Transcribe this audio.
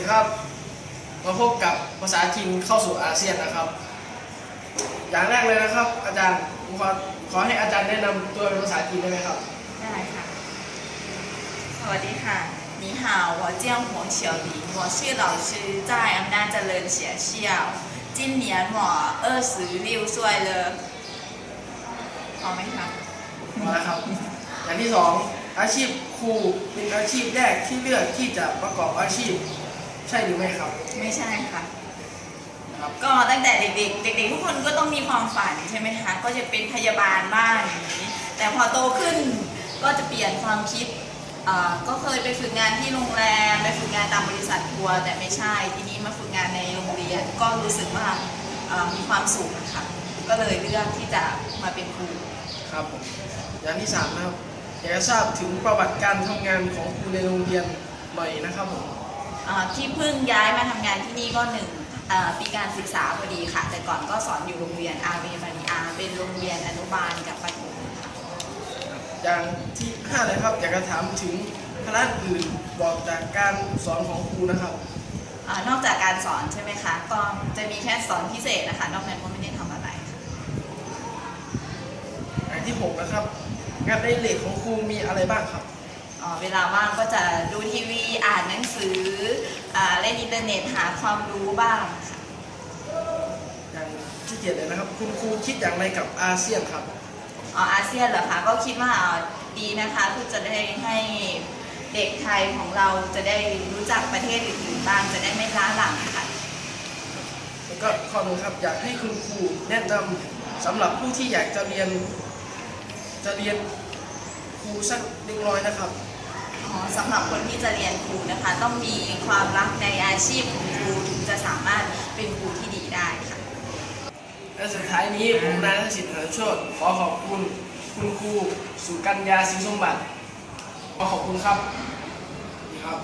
ดีครับ มาพบกับภาษาจีนเข้าสู่อาเซียนนะครับ อย่างแรกเลยนะครับ อาจารย์ผมขอขอให้อาจารย์แนะนำตัวเป็นภาษาจีนได้ไหมครับ ได้ค่ะ สวัสดีค่ะ你好我叫黄小玲我是老师在อำนาจเจริญ学校今年我二十六岁了พอไหมคะ มาแล้วครับ อย่างที่สองอาชีพครูเป็นอาชีพแรกที่เลือกที่จะประกอบอาชีพ ใช่หรือไม่ครับไม่ใช่ค่ะครับก็ตั้งแต่เด็กๆ เด็กๆทุกคนก็ต้องมีความฝันใช่ไหมคะก็จะเป็นพยาบาลบ้างอย่างนี้ แต่พอโตขึ้นก็จะเปลี่ยนความคิดอ่าก็เคยไปฝึกงานที่โรงแรมไปฝึกงานตามบริษัททัวร์แต่ไม่ใช่ ทีนี้มาฝึกงานในโรงเรียนก็รู้สึกว่าอ่ามีความสุขนะคะก็เลยเลือกที่จะมาเป็นครู ครับผมอย่างที่สามนะครับอยากจะทราบถึงประวัติการทำงานของครูในโรงเรียนหน่อยนะครับผมอ่า ที่เพิ่งย้ายมาทำงานที่นี่ก็หนึ่งอ่าปีการศึกษาพอดีค่ะ แต่ก่อนก็สอนอยู่โรงเรียนอาร์เวมานีอาเป็นโรงเรียนอนุบาลกับประถมค่ะอย่างที่ห้าเลยครับอยากจะถามถึงคณะอื่นบอกจากการสอนของครูนะครับอานอกจากการสอนใช่ไหมคะก็จะมีแค่สอนพิเศษนะคะ นอกนั้นก็ไม่ได้ทำอะไรค่ะอย่างที่หกนะครับงานในเหล็กของครูมีอะไรบ้างครับอ่า เวลาว่างก็จะดูทีวี อ่านหนังสืออาเล่นอินเทอร์เน็ตหาความรู้บ้างค่ะอย่างที่เจ็ดเลยนะครับ คุณครูคิดอย่างไรกับอาเซียนครับอ๋ออาเซียนเหรอคะก็คิดว่าอ่าดีนะคะคือจะได้ให้เด็กไทยของเราจะได้รู้จักประเทศอื่นๆบ้างจะได้ไม่ล้าหลังค่ะแล้วก็ข้อหนึงครับอยากให้คุณครูแนะนำสำหรับผู้ที่อยากจะเรียน จะเรียนครูสักเล็กน้อยนะครับอ๋อ สำหรับคนที่จะเรียนครูนะคะ ต้องมีความรักในอาชีพของครูถึงจะสามารถเป็นครูที่ดีได้ค่ะและสุดท้ายนี้ผมนายทักษิณหาโชตขอขอบคุณ คุณครูสุกัญญาศรีสมบัติขอขอบคุณครับครับ